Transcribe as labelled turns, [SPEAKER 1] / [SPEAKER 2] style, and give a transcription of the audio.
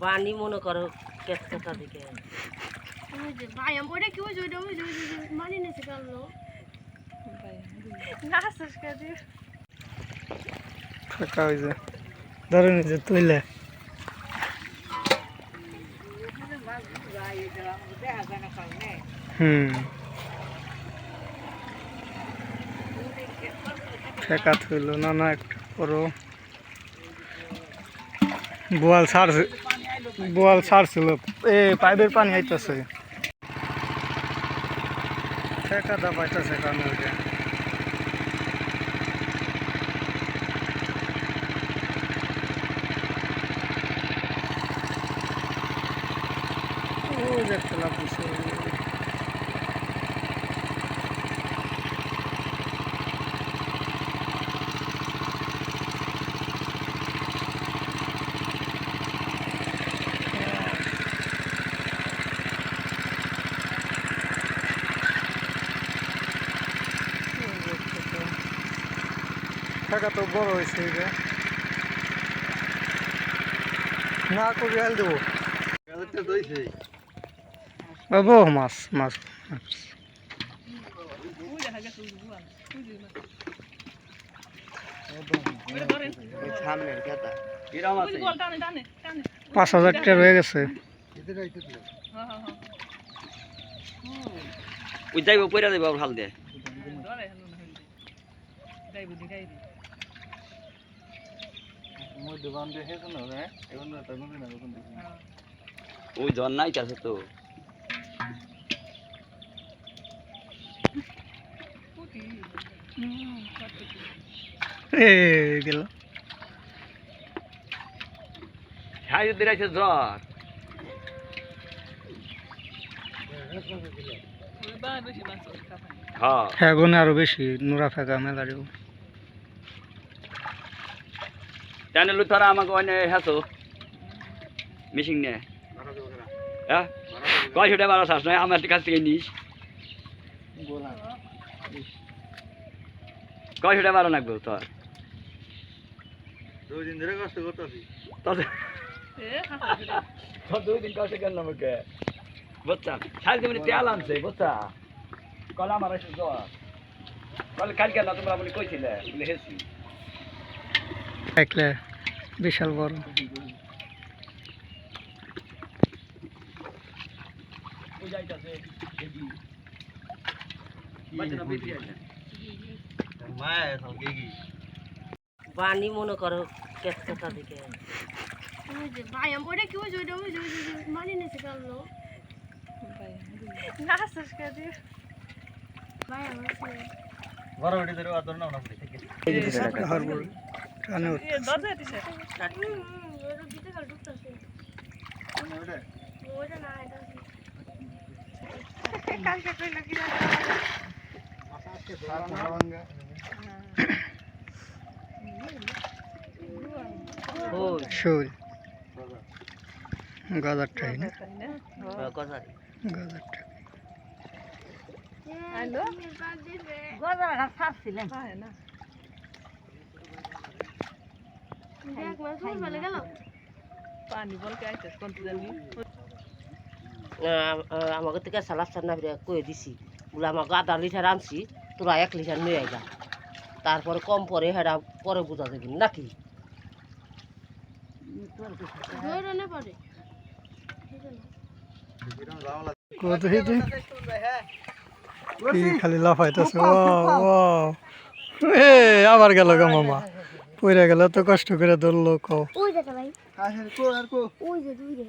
[SPEAKER 1] বাণী মনে করো কেতটা দিকে।
[SPEAKER 2] মানি
[SPEAKER 3] ফাঁকা হয়ে যায় ধরে নিজে তুইলে। হুম। ফেকা থইল না না একটু করো। বোয়াল ছাড়ছে বোয়াল ছাড়ছিল। এ পাইপের পানি আইতেছে। ফেকা দা পাইতেছে কারণ ওইটা। ও দেখতে লাভ দিছে টাকা তো বড় হয়েছে এটা না কবি আল দেবো। বাবু মাছ মাছ। পাঁচ হাজার টাকা রয়ে গেছে।
[SPEAKER 4] ওই যাইব পয়রা হাল দিয়ে। ওই জন নাই কাছে তো?
[SPEAKER 3] এ গেল।
[SPEAKER 4] হ্যাঁ যদি আছে জ্বর। হ্যাঁ
[SPEAKER 3] হ্যাঁ আরও বেশি নোরা ফেকা মেলা দেবো
[SPEAKER 4] জানে আমাকে অন্য হ্যাঁ মিশিং নে হ্যাঁ কয়শো টাকা বারো শ্বাস নয় আমার কাছ থেকে নিস কয়শো টাকা বারো লাগবে তোর
[SPEAKER 3] দুই দিন ধরে কষ্ট করতেছি
[SPEAKER 4] তোর তোর দুই দিন কষ্ট কেন আমাকে বুঝছা সাড়ে তুমি তেল আনছে বুঝছা কল আমার এসে জ্বর কালকে না তোমরা বলে কইছিলে বলে হেসি
[SPEAKER 3] বিশাল বড়
[SPEAKER 1] বাণী মনে করো কেতটা দিকে।
[SPEAKER 2] ওই যে ভাই আমি ওটা কি ওই যে ওইটা ওই যে ওই যে ওই যে মানি নিছে কালো নাচস কাজে ভাই আমার
[SPEAKER 3] হারবর টানে উঠ।
[SPEAKER 2] ওটা দিতে কাল ঢুকতাছে ওইটা না এটা কালকে কইলো কি
[SPEAKER 1] ও
[SPEAKER 3] শোল গাজারটাই না
[SPEAKER 1] গজারি
[SPEAKER 3] গাজারটা
[SPEAKER 2] হ্যালো?
[SPEAKER 1] গজারা ছাড়ছিলেন।
[SPEAKER 2] দেখ মাছ তোমার ভালো গেল
[SPEAKER 1] আমাকে থেকে সালাদ ফিরে কয়ে দিছি। বলে আমাকে আধা লিটার আনছি তোরা এক লিটার নিয়ে আইগা তারপরে কম পরে হেরা পরে বোঝা যাবি নাকি?
[SPEAKER 3] খালি লাফাইতেছে ও ও এ আবার গেল গো মামা। পইরা গেল তো কষ্ট করে ধরলো কও।
[SPEAKER 2] ওই যে ভাই। আর কো আর কো। ওই যে দুই রে।